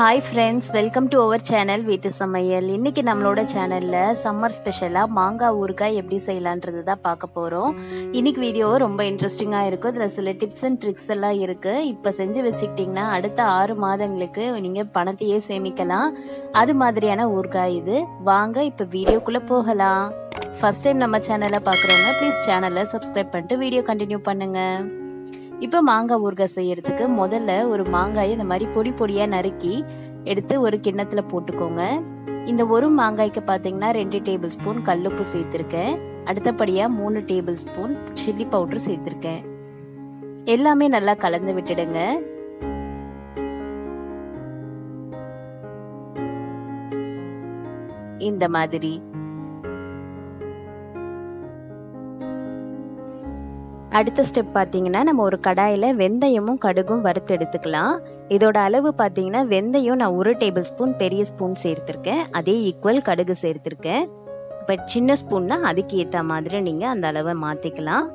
Hi friends welcome to our channel வீட்டு சமையல் இன்னைக்கு நம்மளோட சேனலில் சம்மர் ஸ்பெஷலாக மாங்காய் ஊறுகாய் எப்படி செய்யலான்றது தான் பார்க்க போகிறோம் இன்னைக்கு வீடியோ ரொம்ப இன்ட்ரெஸ்டிங்காக இருக்கும். இதில் சில டிப்ஸ் அண்ட் ட்ரிக்ஸ் எல்லாம் இருக்குது இப்போ செஞ்சு வச்சுக்கிட்டிங்கன்னா அடுத்த ஆறு மாதங்களுக்கு நீங்கள் பணத்தையே சேமிக்கலாம். அது மாதிரியான ஊறுகாய் இது. வாங்க இப்போ வீடியோக்குள்ளே போகலாம். ஃபர்ஸ்ட் டைம் நம்ம சேனலை பார்க்குறவங்க ப்ளீஸ் சேனலை சப்ஸ்கிரைப் பண்ணிட்டு வீடியோ கண்டினியூ பண்ணுங்கள் இப்போ மாங்காய் ஊறுகாய் செய்யறதுக்கு முதல்ல ஒரு மாங்காயை இந்த மாதிரி பொடி பொடியா நறுக்கி எடுத்து ஒரு கிண்ணத்துல போட்டுக்கோங்க. இந்த ஒரு மாங்காய்க்கு பாத்தீங்கன்னா ரெண்டு டேபிள் ஸ்பூன் கல்லுப்பு சேர்த்திருக்கேன். அடுத்தபடியா மூணு டேபிள் ஸ்பூன் சில்லி பவுடர் சேர்த்திருக்கேன். எல்லாமே நல்லா கலந்து விட்டுடுங்க. இந்த மாதிரி அடுத்த ஸ்டெப் பார்த்தீங்கன்னா நம்ம ஒரு கடாயில் வெந்தயமும் கடுகும் வறுத்து எடுத்துக்கலாம். இதோட அளவு பார்த்தீங்கன்னா வெந்தயம் நான் ஒரு டேபிள் ஸ்பூன் பெரிய ஸ்பூன் சேர்த்துருக்கேன். அதே ஈக்குவல் கடுகு சேர்த்துருக்கேன். இப்போ சின்ன ஸ்பூன்னா அதுக்கு ஏற்ற மாதிரி நீங்கள் அந்த அளவை மாற்றிக்கலாம்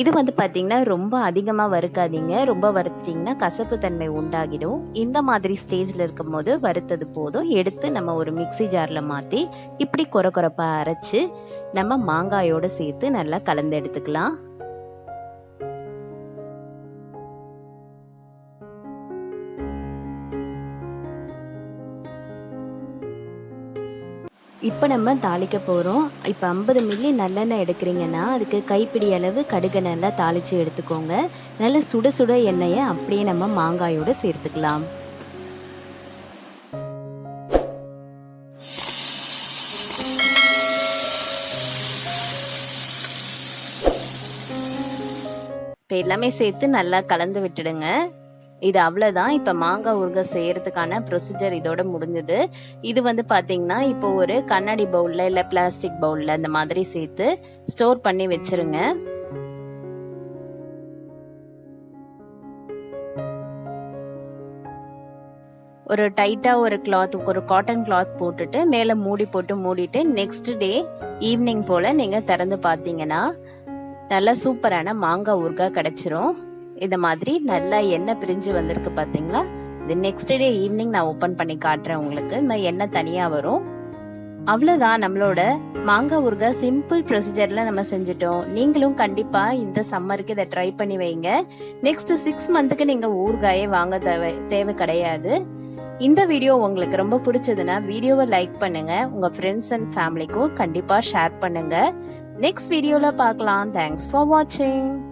இது வந்து பார்த்தீங்கன்னா ரொம்ப அதிகமாக வறுக்காதீங்க. ரொம்ப வறுத்துட்டிங்கன்னா கசப்பு தன்மை உண்டாகிடும். இந்த மாதிரி ஸ்டேஜில் இருக்கும் போது வறுத்தது போதும். எடுத்து நம்ம ஒரு மிக்சி ஜாரில் மாற்றி இப்படி கொர கொரப்பாக அரைச்சி நம்ம மாங்காயோடு சேர்த்து நல்லா கலந்து எடுத்துக்கலாம். இப்போ நம்ம தாளிக்க போகிறோம் இப்போ ஐம்பது மில்லி நல்லெண்ணெய் எடுக்கிறீங்கன்னா அதுக்கு கைப்பிடி அளவு கடுகு நல்லா தாளித்து எடுத்துக்கோங்க. நல்ல சுட சுட எண்ணெயை அப்படியே நம்ம மாங்காயோடு சேர்த்துக்கலாம். இப்போ எல்லாமே சேர்த்து நல்லா கலந்து விட்டுடுங்க. இது அவ்வளவுதான். இப்ப மாங்காய் ஊறுகாய் செய்யறதுக்கான ப்ரொசீஜர் இதோட முடிஞ்சது. இது வந்து பாத்தீங்கன்னா இப்போ ஒரு கண்ணாடி பவுல்ல இல்ல பிளாஸ்டிக் பவுல்ல அந்த மாதிரி சேர்த்து ஸ்டோர் பண்ணி வச்சிருங்க. ஒரு டைட்டா ஒரு கிளாத் ஒரு காட்டன் கிளாத் போட்டுட்டு மேல மூடி போட்டு மூடிட்டு நெக்ஸ்ட் டே ஈவினிங் போல நீங்க திறந்து பாத்தீங்கன்னா நல்ல சூப்பரான மாங்காய் ஊறுகாய் கிடைச்சிரும். இந்த மாதிரி நல்லா எண்ணெய் பிரிஞ்சு வந்திருக்கு பாத்தீங்களா? இது நெக்ஸ்ட் டே ஈவினிங் நான் ஓபன் பண்ணி காட்டுறேன் உங்களுக்கு. இந்த எண்ணெய் தனியா வரும். அவ்வளவுதான் நம்மளோட மாங்காய் ஊறுகாய் சிம்பிள் ப்ரொசீஜர்ல நம்ம செஞ்சுட்டோம். நீங்களும் கண்டிப்பா இந்த சம்மருக்கு இதை ட்ரை பண்ணி வைங்க. நெக்ஸ்ட் சிக்ஸ் மந்த்துக்கு நீங்க ஊறுகாயே வாங்க தேவை தேவை கிடையாது. இந்த வீடியோ உங்களுக்கு ரொம்ப பிடிச்சதுன்னா வீடியோவை லைக் பண்ணுங்க. உங்க ஃப்ரெண்ட்ஸ் அண்ட் ஃபேமிலிக்கும் கண்டிப்பா ஷேர் பண்ணுங்க. நெக்ஸ்ட் வீடியோல பார்க்கலாம். தேங்க்ஸ் ஃபார் வாட்சிங்